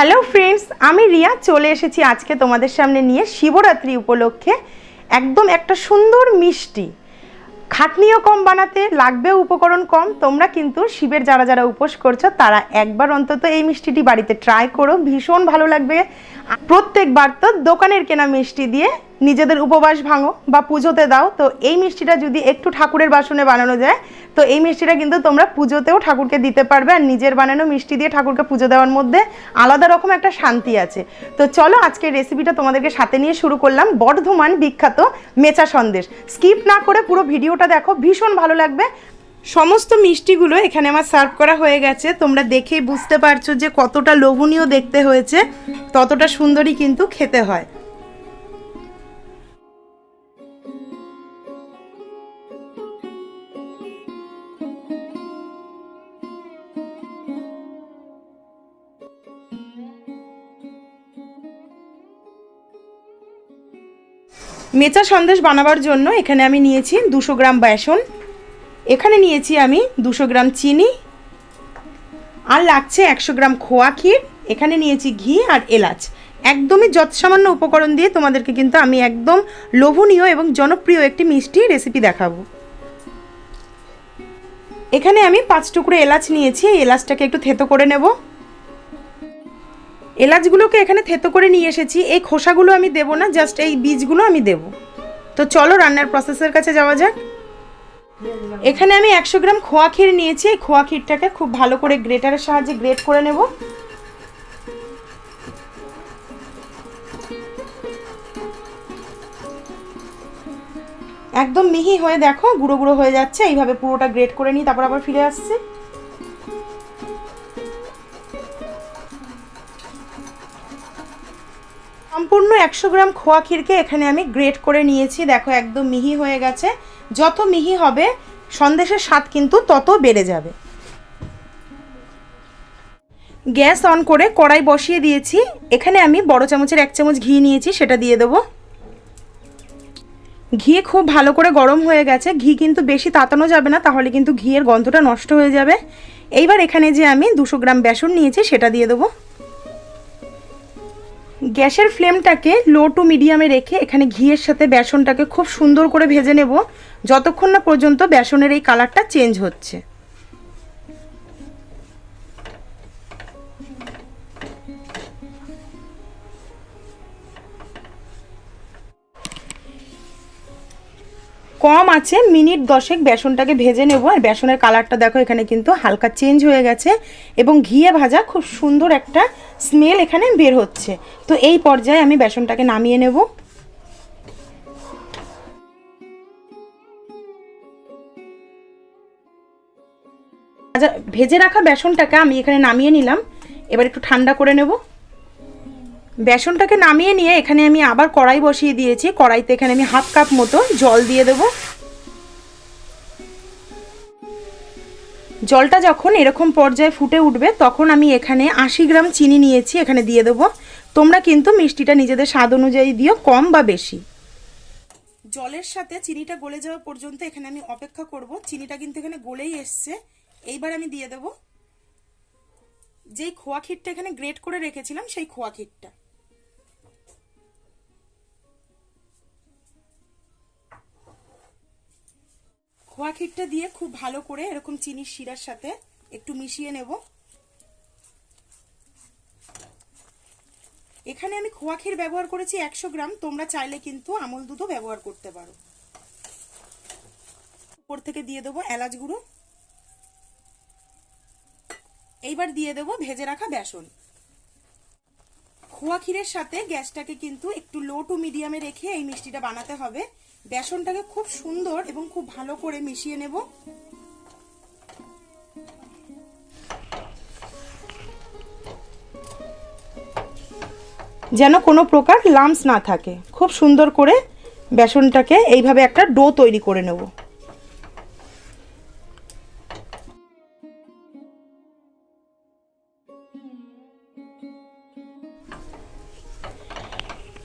Hello friends আমি রিয়া চলে এসেছি আজকে তোমাদের সামনে নিয়ে শিবরাত্রি উপলক্ষে একদম একটা সুন্দর মিষ্টি। খাটনিও কম বানাতে লাগবে উপকরণ কম। তোমরা কিন্তু শিবের যারা যারা উপোস করছ, তারা একবার অন্তত এই মিষ্টিটি বাড়িতে ট্রাই করো। ভীষণ ভালো লাগবে। প্রত্যেকবার তো দোকানের কেনা মিষ্টি দিয়ে নিজেদের উপবাস ভাঙো বা পুজোতে দাও। তো এই মিষ্টিটা যদি একটু ঠাকুরের বাসনে বানানো যায়, তো এই মিষ্টিটা কিন্তু তোমরা পুজোতেও ঠাকুরকে দিতে পারবে আর নিজের বানানো মিষ্টি দিয়ে ঠাকুরকে পুজো দেওয়ার মধ্যে আলাদা রকম একটা শান্তি আছে। তো চলো আজকের রেসিপিটা তোমাদেরকে সাথে নিয়ে শুরু করলাম বর্ধমান বিখ্যাত মেচা সন্দেশ। স্কিপ না করে পুরো ভিডিওটা দেখো, ভীষণ ভালো লাগবে। সমস্ত মিষ্টিগুলো এখানে আমার সার্ভ করা হয়ে গেছে। তোমরা দেখেই বুঝতে পারছ যে কতটা লোভনীয় দেখতে হয়েছে। ততটা সুন্দরই কিন্তু খেতে হয়। মেচা সন্দেশ বানাবার জন্য এখানে আমি নিয়েছি দুশো গ্রাম বেসন। এখানে নিয়েছি আমি দুশো গ্রাম চিনি। আর লাগছে একশো গ্রাম খোয়া ক্ষীর। এখানে নিয়েছি ঘি আর এলাচ। একদমই যৎসামান্য উপকরণ দিয়ে তোমাদেরকে কিন্তু আমি একদম লোভনীয় এবং জনপ্রিয় একটি মিষ্টি রেসিপি দেখাবো। এখানে আমি পাঁচ টুকরো এলাচ নিয়েছি, এই এলাচটাকে একটু থেতো করে নেব। এলাচগুলোকে এখানে থেতো করে নিয়ে এসেছি, এই খোসাগুলো আমি দেবো না, জাস্ট এই বীজগুলো আমি দেব। তো চলো রান্নার প্রসেসের কাছে যাওয়া যাক। এখানে আমি একশো গ্রাম খোয়া ক্ষীর নিয়েছি, এই খোয়া ক্ষীরটাকে খুব ভালো করে গ্রেটারের সাহায্যে গ্রেট করে নেব। একদম মিহি হয়ে দেখো, গুঁড়ো গুঁড়ো হয়ে যাচ্ছে, এইভাবে পুরোটা গ্রেট করে নিই তারপর আবার ফিরে আসছি। সম্পূর্ণ একশো গ্রাম খোয়া ক্ষীরকে এখানে আমি গ্রেট করে নিয়েছি, দেখো একদম মিহি হয়ে গেছে। যত মিহি হবে, সন্দেশের স্বাদ কিন্তু তত বেড়ে যাবে। গ্যাস অন করে কড়াই বসিয়ে দিয়েছি, এখানে আমি বড় চামচের এক চামচ ঘি নিয়েছি, সেটা দিয়ে দেবো। ঘি খুব ভালো করে গরম হয়ে গেছে। ঘি কিন্তু বেশি তাতানো যাবে না, তাহলে কিন্তু ঘিয়ের গন্ধটা নষ্ট হয়ে যাবে। এইবার এখানে যে আমি দুশো গ্রাম বেসন নিয়েছি, সেটা দিয়ে দেবো। গ্যাসের ফ্লেমটাকে লো টু মিডিয়ামে রেখে এখানে ঘিয়ের সাথে বেসনটাকে খুব সুন্দর করে ভেজে নেব। যতক্ষণ না পর্যন্ত বেসনের এই কালারটা চেঞ্জ হচ্ছে। কম আছে, মিনিট দশেক বেসনটাকে ভেজে নেব। আর বেসনের কালারটা দেখো, এখানে কিন্তু হালকা চেঞ্জ হয়ে গেছে এবং ঘিয়ে ভাজা খুব সুন্দর একটা স্মেল এখানে বের হচ্ছে। তো এই পর্যায়ে আমি বেসনটাকে নামিয়ে নেব। ভেজে রাখা বেসনটাকে আমি এখানে নামিয়ে নিলাম। এবার একটু ঠান্ডা করে নেব। বেসনটাকে নামিয়ে নিয়ে এখানে আমি আবার কড়াই বসিয়ে দিয়েছি। কড়াইতে এখানে আমি হাফ কাপ মতো জল দিয়ে দেব। জলটা যখন এরকম পর্যায়ে ফুটে উঠবে, তখন আমি এখানে আশি গ্রাম চিনি নিয়েছি, এখানে দিয়ে দেবো। তোমরা কিন্তু মিষ্টিটা নিজেদের স্বাদ অনুযায়ী দিও, কম বা বেশি। জলের সাথে চিনিটা গলে যাওয়া পর্যন্ত এখানে আমি অপেক্ষা করব। চিনিটা কিন্তু এখানে গলেই এসছে। এইবার আমি দিয়ে দেব। যেই খোয়া ক্ষীরটা এখানে গ্রেট করে রেখেছিলাম, সেই খোয়া ক্ষীরটা। খোয়া ক্ষীরটা দিয়ে খুব ভালো করে এরকম চিনির শিরার সাথে একটু মিশিয়ে নেব। এখানে আমি খোয়া ক্ষীর ব্যবহার করেছি একশো গ্রাম, তোমরা চাইলে কিন্তু আমল দুধও ব্যবহার করতে পারো। উপর থেকে দিয়ে দেবো এলাচ গুঁড়ো। এইবার দিয়ে দেবো ভেজে রাখা বেসন। খোয়া ক্ষীরের সাথে গ্যাসটাকে কিন্তু একটু লো টু মিডিয়ামে রেখে এই মিষ্টিটা বানাতে হবে। বেসনটাকে খুব সুন্দর এবং খুব ভালো করে মিশিয়ে নেব। যেন কোনো প্রকার লামস না থাকে। খুব সুন্দর করে বেসনটাকে এইভাবে একটা ডো তৈরি করে নেব।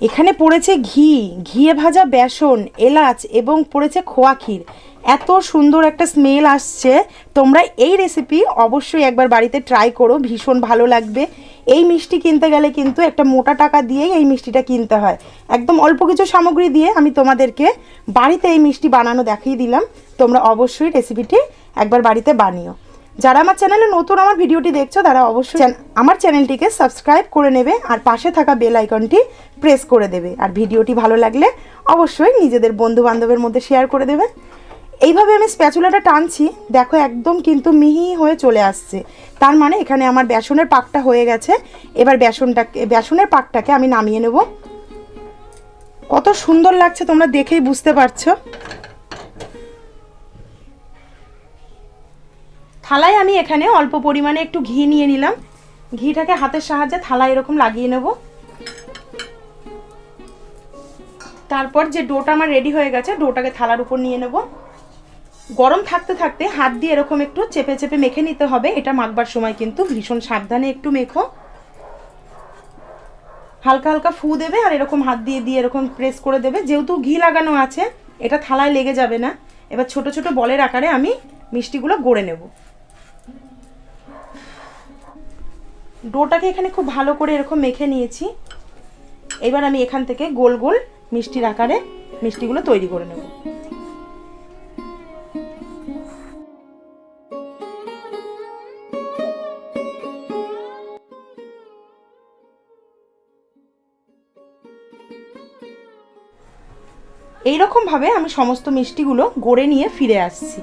এখানে পড়েছে ঘি, ঘিয়ে ভাজা বেসন, এলাচ এবং পড়েছে খোয়া ক্ষীর। এত সুন্দর একটা স্মেল আসছে। তোমরা এই রেসিপি অবশ্যই একবার বাড়িতে ট্রাই করো, ভীষণ ভালো লাগবে। এই মিষ্টি কিনতে গেলে কিন্তু একটা মোটা টাকা দিয়েই এই মিষ্টিটা কিনতে হয়। একদম অল্প কিছু সামগ্রী দিয়ে আমি তোমাদেরকে বাড়িতে এই মিষ্টি বানানো দেখিয়ে দিলাম। তোমরা অবশ্যই রেসিপিটি একবার বাড়িতে বানিও। যারা আমার চ্যানেলে নতুন আমার ভিডিওটি দেখছ তারা অবশ্যই আমার চ্যানেলটিকে সাবস্ক্রাইব করে নেবে আর পাশে থাকা বেল আইকনটি প্রেস করে দেবে। আর ভিডিওটি ভালো লাগলে অবশ্যই নিজেদের বন্ধু বান্ধবের মধ্যে শেয়ার করে দেবে। এইভাবে আমি স্প্যাচুলাটা টানছি দেখো একদম কিন্তু মিহি হয়ে চলে আসছে। তার মানে এখানে আমার বেসনের পাকটা হয়ে গেছে। এবার বেসনটাকে বেসনের পাকটাকে আমি নামিয়ে নেব। কত সুন্দর লাগছে তোমরা দেখেই বুঝতে পারছ। থালায় আমি এখানে অল্প পরিমাণে একটু ঘি নিয়ে নিলাম। ঘিটাকে হাতের সাহায্যে থালায় এরকম লাগিয়ে নেব। তারপর যে ডোটা আমার রেডি হয়ে গেছে, ডোটাকে থালার উপর নিয়ে নেব। গরম থাকতে থাকতে হাত দিয়ে এরকম একটু চেপে চেপে মেখে নিতে হবে। এটা মাখবার সময় কিন্তু ভীষণ সাবধানে একটু মেখো। হালকা হালকা ফু দেবে আর এরকম হাত দিয়ে দিয়ে এরকম প্রেস করে দেবে। যেহেতু ঘি লাগানো আছে, এটা থালায় লেগে যাবে না। এবার ছোট ছোট বলের আকারে আমি মিষ্টিগুলো গড়ে নেব। ডোটাকে এখানে খুব ভালো করে এরকম মেখে নিয়েছি। এবার আমি এখান থেকে গোল গোল মিষ্টির আকারে মিষ্টিগুলো তৈরি করে নেব। এইরকমভাবে আমি সমস্ত মিষ্টিগুলো গড়ে নিয়ে ফিরে আসছি।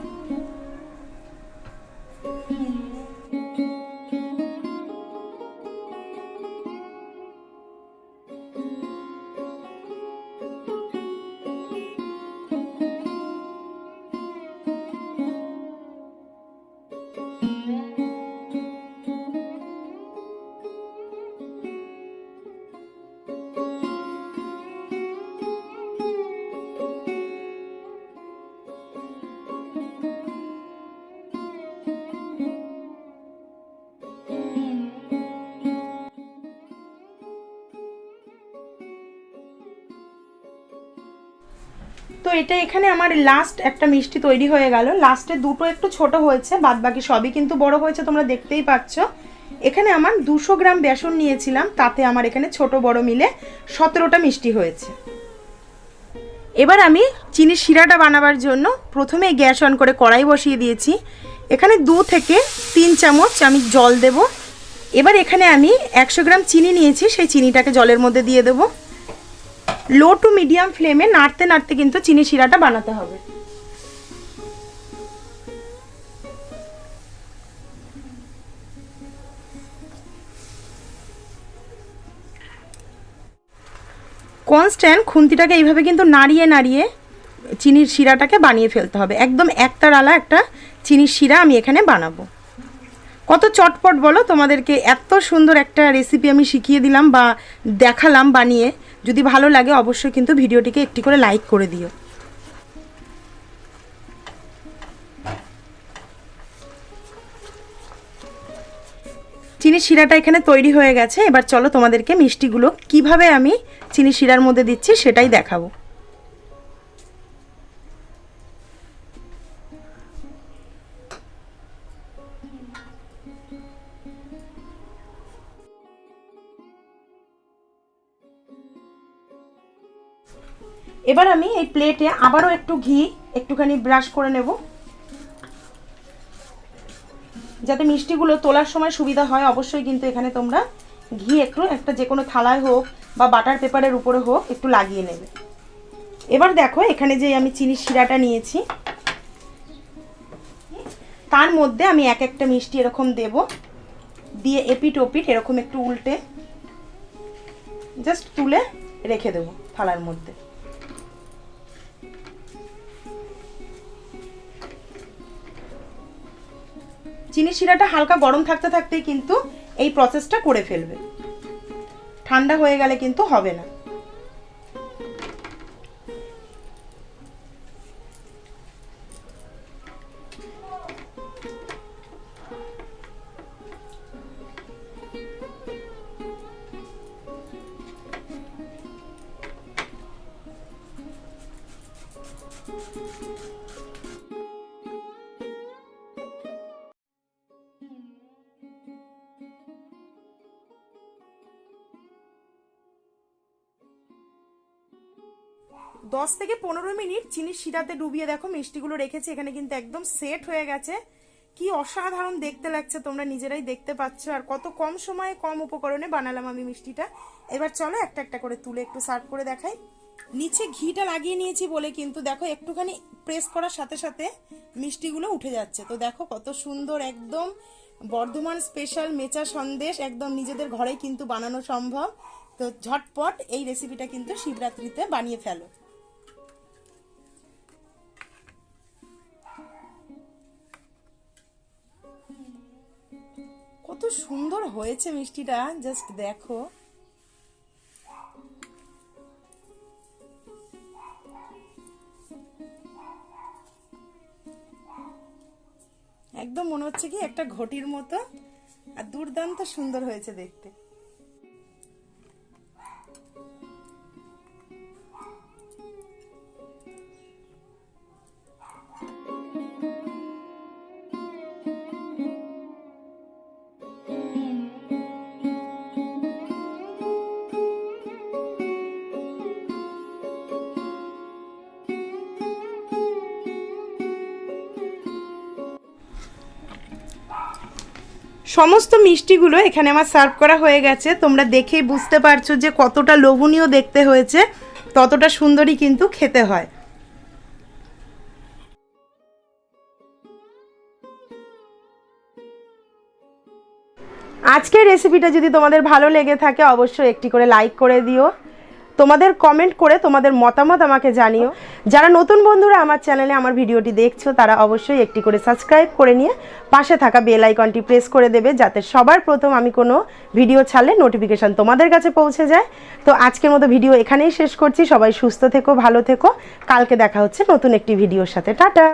তো এটা এখানে আমার লাস্ট একটা মিষ্টি তৈরি হয়ে গেল। লাস্টে দুটো একটু ছোট হয়েছে বাদ বাকি সবই কিন্তু বড় হয়েছে, তোমরা দেখতেই পাচ্ছ। এখানে আমার দুশো গ্রাম বেসন নিয়েছিলাম, তাতে আমার এখানে ছোট বড় মিলে সতেরোটা মিষ্টি হয়েছে। এবার আমি চিনির শিরাটা বানাবার জন্য প্রথমে গ্যাস অন করে কড়াই বসিয়ে দিয়েছি। এখানে দু থেকে তিন চামচ আমি জল দেব। এবার এখানে আমি একশো গ্রাম চিনি নিয়েছি, সেই চিনিটাকে জলের মধ্যে দিয়ে দেবো। লো টু মিডিয়াম ফ্লেমে নাড়তে নাড়তে কিন্তু চিনি শিরাটা বানাতে হবে। কনস্ট্যান্ট খুন্তিটাকে এইভাবে কিন্তু নাড়িয়ে নাড়িয়ে চিনির শিরাটাকে বানিয়ে ফেলতে হবে। একদম একতারালা একটা চিনির শিরা আমি এখানে বানাবো। কত চটপট বলো? তোমাদেরকে এত সুন্দর একটা রেসিপি আমি শিখিয়ে দিলাম বা দেখালাম বানিয়ে। যদি ভালো লাগে অবশ্যই কিন্তু ভিডিওটিকে একটি করে লাইক করে দিও। চিনি শিরাটা এখানে তৈরি হয়ে গেছে। এবার চলো তোমাদেরকে মিষ্টিগুলো কীভাবে আমি চিনি শিরার মধ্যে দিচ্ছি সেটাই দেখাবো। এবার আমি এই প্লেটে আবারও একটু ঘি, একটুখানি ব্রাশ করে নেব। যাতে মিষ্টিগুলো তোলার সময় সুবিধা হয়, অবশ্যই কিন্তু এখানে তোমরা ঘি একটু, একটা যে কোনো থালায় হোক বা বাটার পেপারের উপরে হোক, একটু লাগিয়ে নেবে। এবার দেখো, এখানে যে আমি চিনির শিরাটা নিয়েছি, তার মধ্যে আমি এক একটা মিষ্টি এরকম দেব। দিয়ে এপিট ওপিট এরকম একটু উল্টে জাস্ট তুলে রেখে দেবো থালার মধ্যে। চিনি শিরাটা হালকা গরম থাকতে থাকতেই কিন্তু এই প্রসেসটা করে ফেলবে। ঠান্ডা হয়ে গেলে কিন্তু হবে না। দশ থেকে পনেরো মিনিট চিনির শিরাতে ডুবিয়ে দেখো, মিষ্টিগুলো রেখেছি, এখানে কিন্তু একদম সেট হয়ে গেছে। কি অসাধারণ দেখতে লাগছে তোমরা নিজেরাই দেখতে পাচ্ছ। আর কত কম সময়ে কম উপকরণে বানালাম আমি মিষ্টিটা। এবার চলো একটা একটা করে তুলে একটু সার্ভ করে দেখাই। নিচে ঘিটা লাগিয়ে নিয়েছি বলে কিন্তু দেখো, একটুখানি প্রেস করার সাথে সাথে মিষ্টিগুলো উঠে যাচ্ছে। তো দেখো কত সুন্দর একদম বর্ধমান স্পেশাল মেচা সন্দেশ একদম নিজেদের ঘরেই কিন্তু বানানো সম্ভব। তো ঝটপট এই রেসিপিটা কিন্তু শিবরাত্রিতে বানিয়ে ফেলো। সুন্দর হয়েছে মিষ্টিটা জাস্ট দেখো। একদম মনে হচ্ছে কি একটা ঘটির মতো, আর দুর্দান্ত সুন্দর হয়েছে দেখতে। সমস্ত মিষ্টিগুলো এখানে আমার সার্ভ করা হয়ে গেছে। তোমরা দেখেই বুঝতে পারছ যে কতটা লোভনীয় দেখতে হয়েছে, ততটা সুন্দরই কিন্তু খেতে হয়। আজকের রেসিপিটা যদি তোমাদের ভালো লেগে থাকে, অবশ্যই একটি করে লাইক করে দিও। তোমাদের কমেন্ট করে তোমাদের মতামত আমাকে জানিও। যারা নতুন বন্ধুরা আমার চ্যানেলে আমার ভিডিওটি দেখছ, তারা অবশ্যই একটি করে সাবস্ক্রাইব করে নিয়ে পাশে থাকা বেল আইকনটি প্রেস করে দেবে, যাতে সবার প্রথম আমি কোনো ভিডিও ছাড়লে নোটিফিকেশান তোমাদের কাছে পৌঁছে যায়। তো আজকের মতো ভিডিও এখানেই শেষ করছি। সবাই সুস্থ থেকো, ভালো থেকো। কালকে দেখা হচ্ছে নতুন একটি ভিডিওর সাথে। টাটা!